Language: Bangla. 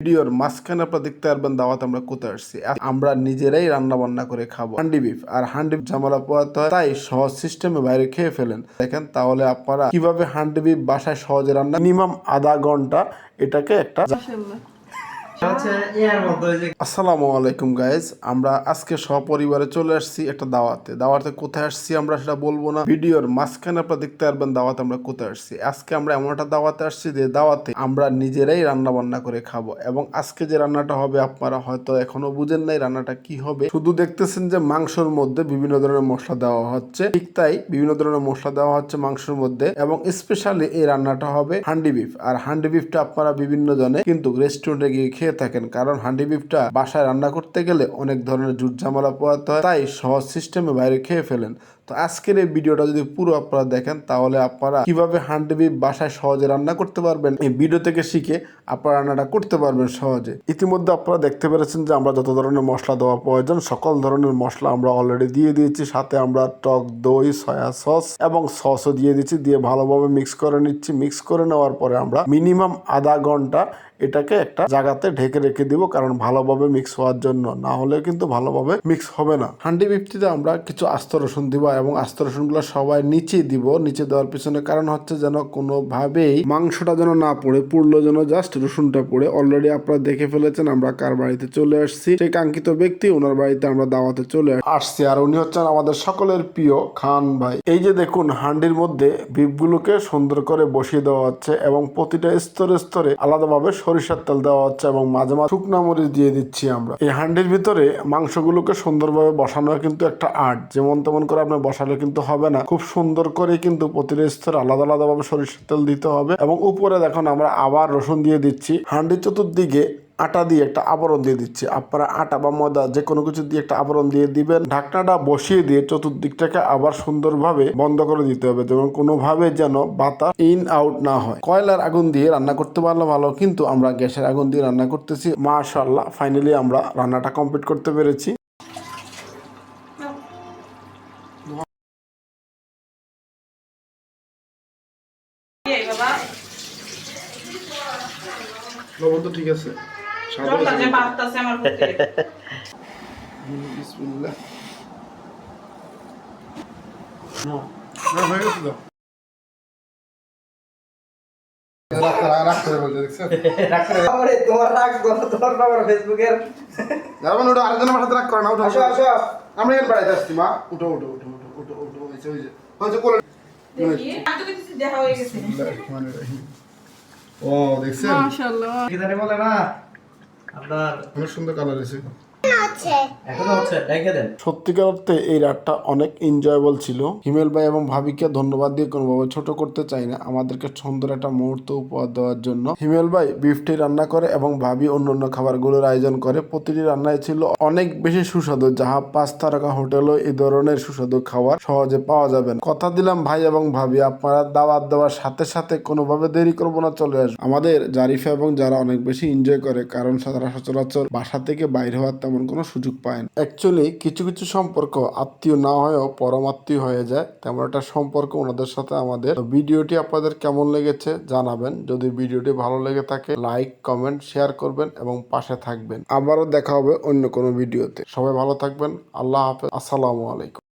ভিডিওর মাঝখানে আপনারা দেখতে পারবেন দাওয়াত আমরা কোথায় আসছি। আমরা নিজেরাই রান্না বান্না করে খাব। হান্ডি বিফ। আর হান্ডি বিফ ঝামেলা পোয়াতে তাই সহজ সিস্টেমে বাইরে খেয়ে ফেলেন। দেখেন, তাহলে আপনারা কীভাবে হান্ডি বিফ বাসায় সহজে রান্না মিনিমাম আধা ঘণ্টা এটাকে একটা আসসালামু আলাইকুম গাইজ আমরা আজকে সপরিবারে চলে আসছি একটা দাওয়াতে। দাওয়াতে কোথায় আসছি আমরা সেটা বলব না। ভিডিওর মাঝখানে আপনারা দেখতে পারবেন দাওয়াত আমরা কোথায় আসছি। আজকে আমরা এমন একটা দাওয়াতে আসছি যে দাওয়াতে আমরা নিজেরাই রান্না বান্না করে খাব। এবং আজকে যে রান্নাটা হবে, আপনারা হয়তো এখনও বুঝেন নাই রান্নাটা কি হবে। শুধু দেখতেছেন যে মাংসের মধ্যে বিভিন্ন ধরনের মশলা দেওয়া হচ্ছে। ঠিক তাই বিভিন্ন ধরনের মশলা দেওয়া হচ্ছে মাংসের মধ্যে। এবং স্পেশালি এই রান্নাটা হবে হান্ডি বিফ। আর হান্ডি বিফটা আপনারা বিভিন্ন জনে কিন্তু রেস্টুরেন্টে গিয়ে খেয়ে থাকেন, কারণ হান্ডি বিফটা বাসায় রান্না করতে গেলে অনেক ধরনের জুট ঝামেলা পোয়াতে হয়, তাই সহজ সিস্টেমে বাইরে খেয়ে ফেলেন। তো আজকের এই ভিডিওটা যদি পুরো আপনারা দেখেন, তাহলে আপনারা কীভাবে হান্ডি বিফ বাসায় সহজে রান্না করতে পারবেন, এই ভিডিও থেকে শিখে আপনারা রান্নাটা করতে পারবেন সহজে। ইতিমধ্যে আপনারা দেখতে পেরেছেন যে আমরা যত ধরনের মশলা দেওয়া প্রয়োজন, সকল ধরনের মশলা আমরা অলরেডি দিয়ে দিয়েছি। সাথে আমরা টক দই সয়া সস এবং সসও দিয়ে দিচ্ছি দিয়ে ভালোভাবে মিক্স করে নিচ্ছি। মিক্স করে নেওয়ার পরে আমরা মিনিমাম আধা ঘণ্টা এটাকে একটা জায়গাতে ঢেকে রেখে দিব, কারণ ভালোভাবে মিক্স হওয়ার জন্য। না হলে কিন্তু ভালোভাবে মিক্স হবে না। হান্ডি বিফটিতে আমরা কিছু আস্ত রসুন দিব এবং আস্ত রসুনগুলো সবাই নিচে দিব, নিচে দেওয়ার পিছনে কারণ হচ্ছে যেন কোনোভাবেই মাংসটা যেন না পড়ে, পুড়লো যেন জাস্ট রসুনটা পড়ে। অলরেডি আপনারা দেখে ফেলেছেন, আমরা কার বাড়িতে চলে আসছি। সেই কাঙ্ক্ষিত ব্যক্তি, ওনার বাড়িতে আমরা দাওয়াতে চলে আসছি। আর উনি হচ্ছেন আমাদের সকলের প্রিয় খান ভাই। এই যে দেখুন হান্ডির মধ্যে বিফগুলোকে সুন্দর করে বসিয়ে দেওয়া হচ্ছে এবং প্রতিটা স্তরে স্তরে আলাদাভাবে সরিষার তেল দেওয়া হচ্ছে এবং মাঝে মাঝে শুকনা মরিচ দিয়ে দিচ্ছি আমরা। এই হান্ডির ভিতরে মাংসগুলোকে সুন্দরভাবে বসানো কিন্তু একটা আর্ট যেমন তেমন করে আপনি বসালে কিন্তু হবে না। খুব সুন্দর করে কিন্তু প্রতিটা স্তরে আলাদা আলাদাভাবে সরিষার তেল দিতে হবে এবং উপরে দেখুন আমরা আবার রসুন দিয়ে দিচ্ছি। হান্ডির চতুর্দিকে আটা দিয়ে একটা আবরণ দিয়ে দিচ্ছি। আপনারা আটা বা ময়দা যে কোনো কিছু দিয়ে একটা আবরণ দিয়ে দিবেন। ঢাকনাটা বসিয়ে দিয়ে চতুর্দিকটাকে আবার সুন্দরভাবে বন্ধ করে দিতে হবে যেমন কোনোভাবে যেন বাতাস ইন আউট না হয়। কয়লার আগুন দিয়ে রান্না করতে পারলে ভালো, কিন্তু আমরা গ্যাসের আগুন দিয়ে রান্না করতেছি। মাশাল্লাহ ফাইনালি আমরা রান্নাটা কমপ্লিট করতে পেরেছি। এই বাবা। লবণ তো ঠিক আছে। জলটা যে আমার বিসমিল্লাহ। না। হয়ে গেছে তো। আমরা এর বাড়িতে আসছি মা। উঠো উঠো উঠো উঠো উঠো কোলে ও দেখছেন? মাশাআল্লাহ। কি জানি বলে না? আপনার অনেক সুন্দর কালার এসে এখনও হচ্ছে দেখে দেন। সত্যিকার অর্থে এই রাতটা অনেক এনজয়েবল ছিল। হিমেল ভাই এবং ভাবিকে ধন্যবাদ দিয়ে কোনোভাবে ছোট করতে চাই না। আমাদেরকে সুন্দর একটা মুহূর্ত উপহার দেওয়ার জন্য। হিমেল ভাই বিফটি রান্না করে এবং ভাবি অন্য অন্য খাবারগুলোর আয়োজন করে। প্রতিটি রান্নায় ছিল অনেক বেশি সুস্বাদু যাহা পাঁচ তারকা হোটেলও এই ধরনের সুস্বাদু খাবার সহজে পাওয়া যাবে না। কথা দিলাম ভাই এবং ভাবি আপনারা দাওয়াত দেওয়ার সাথে সাথে কোনোভাবে দেরি করব না চলে আসবে আমাদের জারিফা এবং যারা অনেক বেশি এনজয় করে কারণ তারা সচরাচর বাসা থেকে বাইরে হওয়ার তেমন কোনো সুযোগ পায় না। অ্যাকচুয়ালি কিছু কিছু সম্পর্ক আত্মীয় না হয়েও পরম আত্মীয় হয়ে যায়। তেমন একটা সম্পর্ক ওনাদের সাথে আমাদের। ভিডিওটি আপনাদের কেমন লেগেছে জানাবেন। যদি ভিডিওটি ভালো লেগে থাকে লাইক কমেন্ট শেয়ার করবেন এবং পাশে থাকবেন। আবারও দেখা হবে অন্য কোনো ভিডিওতে। সবাই ভালো থাকবেন। আল্লাহ হাফেজ। আসসালামু আলাইকুম।